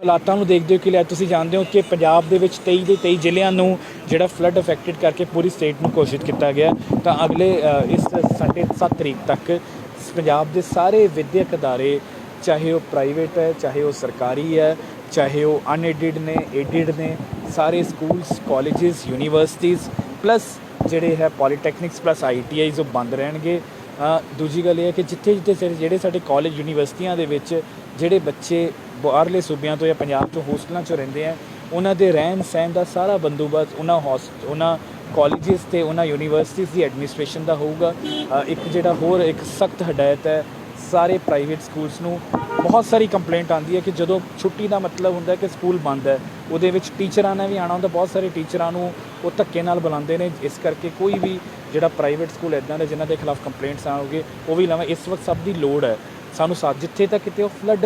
ਹਾਲਾਤਾਂ ਨੂੰ ਦੇਖਦੇ ਹੋ ਕਿ ਲੈ ਤੁਸੀਂ ਜਾਣਦੇ ਹੋ ਕਿ ਪੰਜਾਬ ਦੇ ਵਿੱਚ 23 ਦੇ 23 ਜ਼ਿਲ੍ਹਿਆਂ ਨੂੰ ਜਿਹੜਾ ਫਲੱਡ ਅਫੈਕਟਡ ਕਰਕੇ ਪੂਰੀ ਸਟੇਟ ਨੂੰ ਘੋਸ਼ਿਤ ਕੀਤਾ ਗਿਆ ਤਾਂ ਅਗਲੇ ਇਸ ਸੰਡੇ 7 ਤਰੀਕ ਤੱਕ ਪੰਜਾਬ ਦੇ ਸਾਰੇ ਵਿਦਿਅਕ ਅਦਾਰੇ, ਚਾਹੇ ਉਹ ਪ੍ਰਾਈਵੇਟ ਹੈ, ਚਾਹੇ ਉਹ ਸਰਕਾਰੀ ਹੈ, ਚਾਹੇ ਉਹ ਅਨਐਡਿਡ ਨੇ ਐਡਿਡ ਨੇ, ਸਾਰੇ ਸਕੂਲਸ ਕਾਲਜਸ ਯੂਨੀਵਰਸਿਟੀਜ਼ ਪਲੱਸ ਜਿਹੜੇ ਹੈ ਪੋਲੀਟੈਕਨਿਕਸ ਪਲੱਸ ਆਈਟੀਆਈਜ਼ ਉਹ ਬੰਦ ਰਹਿਣਗੇ। ਦੂਜੀ ਗੱਲ ਇਹ ਹੈ ਕਿ ਜਿੱਥੇ ਜਿੱਥੇ ਜਿਹੜੇ ਸਾਡੇ ਕਾਲਜ ਯੂਨੀਵਰਸਿਟੀਆਂ ਦੇ ਵਿੱਚ ਜਿਹੜੇ ਬੱਚੇ ਬਾਹਰਲੇ ਸੂਬਿਆਂ ਤੋਂ ਜਾਂ ਪੰਜਾਬ ਤੋਂ ਹੋਸਟਲਾਂ 'ਚ ਰਹਿੰਦੇ ਆ, ਉਹਨਾਂ ਦੇ ਰਹਿਣ ਸਹਿਣ ਦਾ ਸਾਰਾ ਬੰਦੋਬਸਤ ਉਹਨਾਂ ਹੋਸਟ ਉਹਨਾਂ ਕਾਲਜਸ ਤੇ ਉਹਨਾਂ ਯੂਨੀਵਰਸਿਟੀਜ਼ ਦੀ ਐਡਮਿਨਿਸਟ੍ਰੇਸ਼ਨ ਦਾ ਹੋਊਗਾ। ਇੱਕ ਜਿਹੜਾ ਹੋਰ ਇੱਕ ਸਖਤ ਹਦਾਇਤ ਹੈ, ਸਾਰੇ ਪ੍ਰਾਈਵੇਟ ਸਕੂਲਸ ਨੂੰ ਬਹੁਤ ਸਾਰੀ ਕੰਪਲੇਂਟ ਆਉਂਦੀ ਹੈ ਕਿ ਜਦੋਂ ਛੁੱਟੀ ਦਾ ਮਤਲਬ ਹੁੰਦਾ ਕਿ ਸਕੂਲ ਬੰਦ ਹੈ, ਉਹਦੇ ਵਿੱਚ ਟੀਚਰਾਂ ਨੇ ਵੀ ਆਣਾ ਹੁੰਦਾ, ਬਹੁਤ ਸਾਰੇ ਟੀਚਰਾਂ ਨੂੰ ਉਹ ਧੱਕੇ ਨਾਲ ਬੁਲਾਉਂਦੇ ਨੇ, ਇਸ ਕਰਕੇ ਕੋਈ ਵੀ ਜਿਹੜਾ ਪ੍ਰਾਈਵੇਟ ਸਕੂਲ ਇਦਾਂ ਦੇ ਜਿਨ੍ਹਾਂ ਦੇ ਖਿਲਾਫ ਕੰਪਲੇਂਟਸ ਆਉਣਗੇ, ਉਹ ਵੀ ਲਵਾਂ ਇਸ ਵਕਤ ਸਭ ਦੀ ਲੋੜ ਹੈ। ਸਾਨੂੰ ਸਾਥ ਜਿੱਥੇ ਤੱਕ ਕਿਤੇ ਉਹ ਫਲੱਡ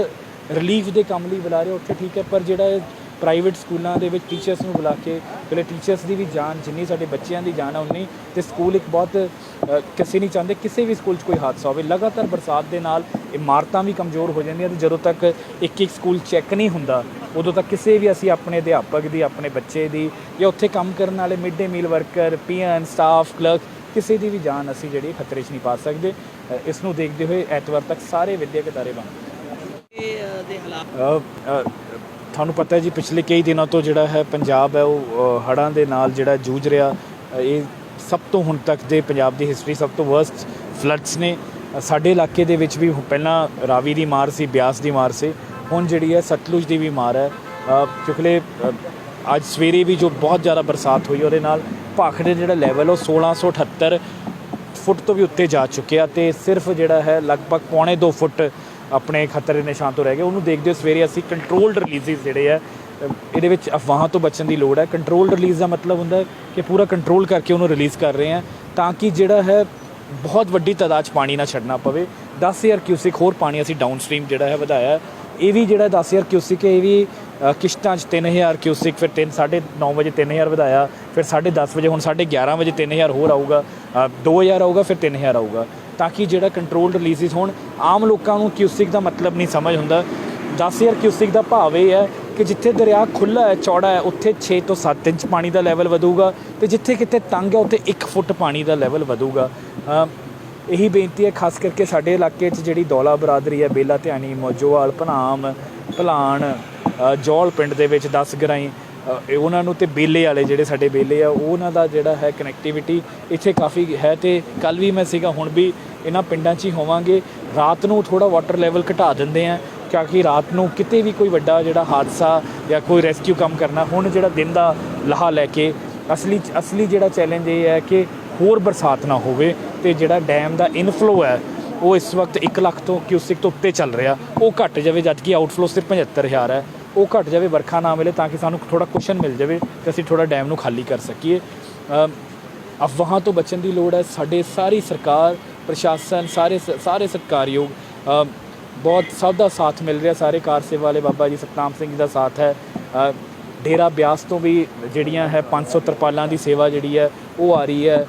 ਰਿਲੀਫ ਦੇ ਕੰਮ ਲਈ ਬੁਲਾ ਰਹੇ ਉੱਥੇ ਠੀਕ ਹੈ ਪਰ ਜਿਹੜਾ ਪ੍ਰਾਈਵੇਟ ਸਕੂਲਾਂ ਦੇ ਵਿੱਚ ਟੀਚਰਸ ਨੂੰ ਬੁਲਾ ਕੇ ਪਹਿਲੇ ਟੀਚਰਸ ਦੀ ਵੀ ਜਾਨ ਜਿੰਨੀ ਸਾਡੇ ਬੱਚਿਆਂ ਦੀ ਜਾਨ ਆ ਉਨੀ ਤੇ ਸਕੂਲ ਇੱਕ ਬਹੁਤ ਅ, ਕਿਸੇ ਨਹੀਂ ਚਾਹੁੰਦੇ ਕਿਸੇ ਵੀ ਸਕੂਲ 'ਚ ਕੋਈ ਹਾਦਸਾ ਹੋਵੇ। ਲਗਾਤਾਰ ਬਰਸਾਤ ਦੇ ਨਾਲ ਇਮਾਰਤਾਂ ਵੀ ਕਮਜ਼ੋਰ ਹੋ ਜਾਂਦੀਆਂ ਤੇ ਜਦੋਂ ਤੱਕ ਇੱਕ ਇੱਕ ਸਕੂਲ ਚੈੱਕ ਨਹੀਂ ਹੁੰਦਾ ਉਦੋਂ ਤੱਕ ਕਿਸੇ ਵੀ ਅਸੀਂ ਆਪਣੇ ਅਧਿਆਪਕ ਦੀ ਆਪਣੇ ਬੱਚੇ ਦੀ ਜਾਂ ਉੱਥੇ ਕੰਮ ਕਰਨ ਵਾਲੇ mid day meal worker P N staff clerk ਕਿਸੇ ਦੀ ਵੀ ਜਾਨ ਅਸੀਂ ਜਿਹੜੀ ਖਤਰੇ 'ਚ ਨਹੀਂ ਪਾ ਸਕਦੇ। ਇਸ ਨੂੰ ਦੇਖਦੇ ਹੋਏ ਐਤਵਾਰ ਤੱਕ ਸਾਰੇ ਵਿਦਿਅਕ ਅਦਾਰੇ ਬੰਦ। ਤੁਹਾਨੂੰ ਪਤਾ ਹੈ ਜੀ ਪਿਛਲੇ ਕਈ ਦਿਨਾਂ ਤੋਂ ਜਿਹੜਾ ਹੈ ਪੰਜਾਬ ਹੈ ਉਹ ਹੜਾਂ ਦੇ ਨਾਲ ਜਿਹੜਾ ਜੂਝ ਰਿਹਾ ਇਹ ਸਭ ਤੋਂ ਹੁਣ ਤੱਕ ਦੇ ਪੰਜਾਬ ਦੀ ਹਿਸਟਰੀ ਸਭ ਤੋਂ ਵਰਸਟ ਫਲੱਡਸ ਨੇ। ਸਾਡੇ ਇਲਾਕੇ ਦੇ ਵਿੱਚ ਵੀ ਪਹਿਲਾਂ ਰਾਵੀ ਦੀ ਮਾਰ ਸੀ ਬਿਆਸ ਦੀ ਮਾਰ ਸੀ ਹੁਣ ਜਿਹੜੀ ਹੈ ਸਤਲੁਜ ਦੀ ਵੀ ਮਾਰ ਹੈ। ਅ, ਅੱਜ ਸਵੇਰੇ ਵੀ ਜੋ ਬਹੁਤ ਜ਼ਿਆਦਾ ਬਰਸਾਤ ਹੋਈ ਉਹਦੇ ਨਾਲ ਭਖ ਦੇ ਜਿਹੜਾ ਲੈਵਲ ਉਹ 1678 ਫੁੱਟ ਤੋਂ ਵੀ ਉੱਤੇ ਜਾ ਚੁੱਕਿਆ ਤੇ ਸਿਰਫ ਜਿਹੜਾ ਹੈ ਲਗਭਗ ਪੌਣੇ 2 ਫੁੱਟ ਆਪਣੇ ਖਤਰੇ ਦੇ ਨਿਸ਼ਾਨ ਤੋਂ ਰਹਿ ਗਏ। ਉਹਨੂੰ ਦੇਖਦੇ ਹੋ ਸਵੇਰੇ ਅਸੀਂ ਕੰਟਰੋਲਡ ਰਿਲੀਜ਼ਸ ਜਿਹੜੇ ਆ ਇਹਦੇ ਵਿੱਚ ਅਫਵਾਹਾਂ ਤੋਂ ਬਚਣ ਦੀ ਲੋੜ ਹੈ। ਕੰਟਰੋਲਡ ਰਿਲੀਜ਼ ਦਾ ਮਤਲਬ ਹੁੰਦਾ ਹੈ ਕਿ ਪੂਰਾ ਕੰਟਰੋਲ ਕਰਕੇ ਉਹਨੂੰ ਰਿਲੀਜ਼ ਕਰ ਰਹੇ ਆ ਤਾਂ ਕਿ ਜਿਹੜਾ ਹੈ ਬਹੁਤ ਵੱਡੀ ਤਾਦਾਦ 'ਚ ਪਾਣੀ ਨਾ ਛੱਡਣਾ ਪਵੇ। 10000 ਕਿਊਸਿਕ ਹੋਰ ਪਾਣੀ ਅਸੀਂ ਡਾਊਨ ਸਟ੍ਰੀਮ ਜਿਹੜਾ ਹੈ ਵਧਾਇਆ। ਇਹ ਵੀ ਜਿਹੜਾ 10000 ਕਿਊਸਿਕ ਹੈ, ਇਹ ਵੀ ਕਿਸ਼ਤਾਂ 'ਚ 3000 ਕਿਊਸਿਕ ਫਿਰ 3 9:30 ਵਜੇ 3000 ਵਧਾਇਆ ਫਿਰ 10:30 ਵਜੇ ਹੁਣ 11:30 ਵਜੇ 3000 ਹੋਰ ਆਊਗਾ ਅ, 2000 ਆਊਗਾ ਫਿਰ 3000 ਆਊਗਾ। ਤਾਂ ਕਿ ਜਿਹੜਾ ਕੰਟਰੋਲ ਰਿਲੀਜ਼ਸ ਹੋਣ ਆਮ ਲੋਕਾਂ ਨੂੰ ਕਿਊਸਿਕ ਦਾ ਮਤਲਬ ਨਹੀਂ ਸਮਝ ਹੁੰਦਾ। 10000 ਕਿਊਸਿਕ ਦਾ ਭਾਵ ਇਹ ਹੈ ਕਿ ਜਿੱਥੇ ਦਰਿਆ ਖੁੱਲਾ ਹੈ ਚੌੜਾ ਹੈ ਉੱਥੇ 6 ਤੋਂ 7 ਇੰਚ ਪਾਣੀ ਦਾ ਲੈਵਲ ਵਧੂਗਾ ਤੇ ਜਿੱਥੇ ਕਿਤੇ ਤੰਗ ਹੈ ਉੱਥੇ 1 ਫੁੱਟ ਪਾਣੀ ਦਾ ਲੈਵਲ ਵਧੂਗਾ। ਇਹੀ ਬੇਨਤੀ ਹੈ ਖਾਸ ਕਰਕੇ ਸਾਡੇ ਇਲਾਕੇ 'ਚ ਜਿਹੜੀ ਦੌਲਾ ਬਰਾਦਰੀ ਹੈ ਬੇਲਾ ਧਿਆਣੀ ਮੋਜੋਵਾਲ ਭਨਾਮ ਭਲਾਣ ਜੌਲ ਪਿੰਡ ਦੇ ਵਿੱਚ 10 ਗਰਾਈ ਉਹਨਾਂ ਨੂੰ ਤੇ ਬੇਲੇ ਵਾਲੇ ਜਿਹੜੇ ਸਾਡੇ ਬੇਲੇ ਆ ਉਹ ਉਹਨਾਂ ਦਾ ਜਿਹੜਾ ਹੈ ਕਨੈਕਟੀਵਿਟੀ ਇੱਥੇ ਕਾਫੀ ਹੈ ਤੇ ਕੱਲ ਵੀ ਮੈਂ ਸੀਗਾ, ਹੁਣ ਵੀ ਇਹਨਾਂ ਪਿੰਡਾਂ 'ਚ ਹੀ ਹੋਵਾਂਗੇ। ਰਾਤ ਨੂੰ ਥੋੜਾ ਵਾਟਰ ਲੈਵਲ ਘਟਾ ਦਿੰਦੇ ਆ, ਕਿਉਂਕਿ ਰਾਤ ਨੂੰ ਕਿਤੇ ਵੀ ਕੋਈ ਵੱਡਾ ਜਿਹੜਾ ਹਾਦਸਾ ਜਾਂ ਕੋਈ ਰੈਸਕਿਊ ਕੰਮ ਕਰਨਾ, ਹੁਣ ਜਿਹੜਾ ਦਿਨ ਦਾ ਲਾਹਾ ਲੈ ਕੇ ਅਸਲੀ ਅਸਲੀ ਜਿਹੜਾ ਚੈਲੰਜ ਇਹ ਹੈ ਕਿ ਹੋਰ ਬਰਸਾਤ ਨਾ ਹੋਵੇ ਤੇ ਜਿਹੜਾ ਡੈਮ ਦਾ ਇਨਫਲੋ ਹੈ ਉਹ ਇਸ ਵਕਤ 1 ਲੱਖ ਤੋਂ ਕਿਊਸਿਕ ਤੋਂ ਉੱਤੇ ਚੱਲ ਰਿਹਾ। ਉਹ ਘਟ ਜਾਵੇ ਜਦਕਿ ਆਊਟਫਲੋ ਸਿਰਫ 75000 ਹੈ। ਉਹ ਘਟ ਜਾਵੇ, ਵਰਖਾ ਨਾ ਮਿਲੇ ਤਾਂ ਕਿ ਸਾਨੂੰ ਥੋੜਾ ਕੁਸ਼ਨ ਮਿਲ ਜਾਵੇ ਤੇ ਅਸੀਂ ਥੋੜਾ ਡੈਮ ਨੂੰ ਖਾਲੀ ਕਰ ਸਕੀਏ। ਅਫਵਾਹਾਂ ਤੋਂ ਬਚਣ ਦੀ ਲੋੜ ਹੈ। ਸਾਡੇ ਸਾਰੀ ਸਰਕਾਰ, ਪ੍ਰਸ਼ਾਸਨ, ਸਾਰੇ ਸ- ਸਾਰੇ ਸਤਿਕਾਰਯੋਗ ਬਹੁਤ ਸਭ ਦਾ ਸਾਥ ਮਿਲ ਰਿਹਾ। ਸਾਰੇ ਕਾਰ ਸੇਵਾ ਵਾਲੇ ਬਾਬਾ ਜੀ, ਸਤਨਾਮ ਸਿੰਘ ਜੀ ਦਾ ਸਾਥ ਹੈ। ਡੇਰਾ ਬਿਆਸ ਤੋਂ ਵੀ ਜਿਹੜੀਆਂ ਹੈ 500 ਤਰਪਾਲਾਂ ਦੀ ਸੇਵਾ ਜਿਹੜੀ ਹੈ ਉਹ ਆ ਰਹੀ ਹੈ।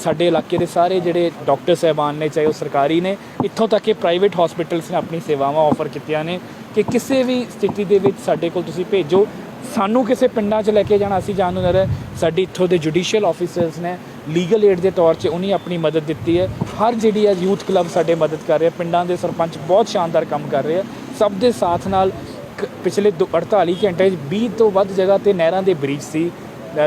ਸਾਡੇ ਇਲਾਕੇ ਦੇ ਸਾਰੇ ਜਿਹੜੇ ਡਾਕਟਰ ਸਹਿਬਾਨ ਨੇ, ਚਾਹੇ ਉਹ ਸਰਕਾਰੀ ਨੇ, ਇੱਥੋਂ ਤੱਕ ਕਿ ਪ੍ਰਾਈਵੇਟ ਹਸਪੀਟਲਸ ਨੇ ਆਪਣੀ ਸੇਵਾਵਾਂ ਆਫਰ ਕੀਤੀਆਂ ਨੇ ਕਿ ਕਿਸੇ ਵੀ ਸਥਿਤੀ ਦੇ ਵਿੱਚ ਸਾਡੇ ਕੋਲ ਤੁਸੀਂ ਭੇਜੋ। ਸਾਨੂੰ ਕਿਸੇ ਪਿੰਡਾਂ 'ਚ ਲੈ ਕੇ ਜਾਣਾ, ਅਸੀਂ ਜਾਣੂ ਨਾ ਸਾਡੀ ਇੱਥੋਂ ਦੇ ਜੁਡੀਸ਼ੀਅਲ ਆਫੀਸਰਸ ਨੇ ਲੀਗਲ ਏਡ ਦੇ ਤੌਰ 'ਚ ਉਹਨੇ ਆਪਣੀ ਮਦਦ ਦਿੱਤੀ ਹੈ। ਹਰ ਜਿਹੜੀ ਹੈ ਯੂਥ ਕਲੱਬ ਸਾਡੇ ਮਦਦ ਕਰ ਰਿਹਾ, ਪਿੰਡਾਂ ਦੇ ਸਰਪੰਚ ਬਹੁਤ ਸ਼ਾਨਦਾਰ ਕੰਮ ਕਰ ਰਹੇ ਆ। ਸਭ ਦੇ ਸਾਥ ਨਾਲ ਪਿਛਲੇ ਦੋ- 48 ਘੰਟੇ 'ਚ 20 ਤੋਂ ਵੱਧ ਜਗ੍ਹਾ ਤੇ ਨਹਿਰਾਂ ਦੇ ਬ੍ਰਿਜ ਸੀ।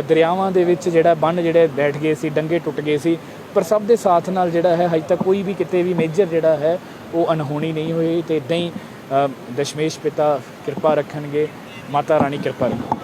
ਦਰਿਆਵਾਂ ਦੇ ਵਿੱਚ ਜਿਹੜਾ ਬੰਨ ਜਿਹੜੇ ਬੈਠ ਗਏ ਸੀ, ਡੰਗੇ ਟੁੱਟ ਗਏ ਸੀ। ਪਰ ਸਭ ਦੇ ਸਾਥ ਨਾਲ ਜਿਹੜਾ ਹੈ, ਹਜੇ ਤੱਕ ਕੋਈ ਵੀ ਕਿਤੇ ਵੀ ਮੇਜਰ ਜਿਹੜਾ ਹੈ, ਉਹ ਅਨਹੋਣੀ ਨਹੀਂ ਹੋਈ ਤੇ ਇਦਾਂ ਹੀ ਦਸ਼ਮੇਸ਼ ਪਿਤਾ ਕਿਰਪਾ ਰੱਖਣਗੇ, ਮਾਤਾ ਰਾਣੀ ਕਿਰਪਾ ਰੱਖੋ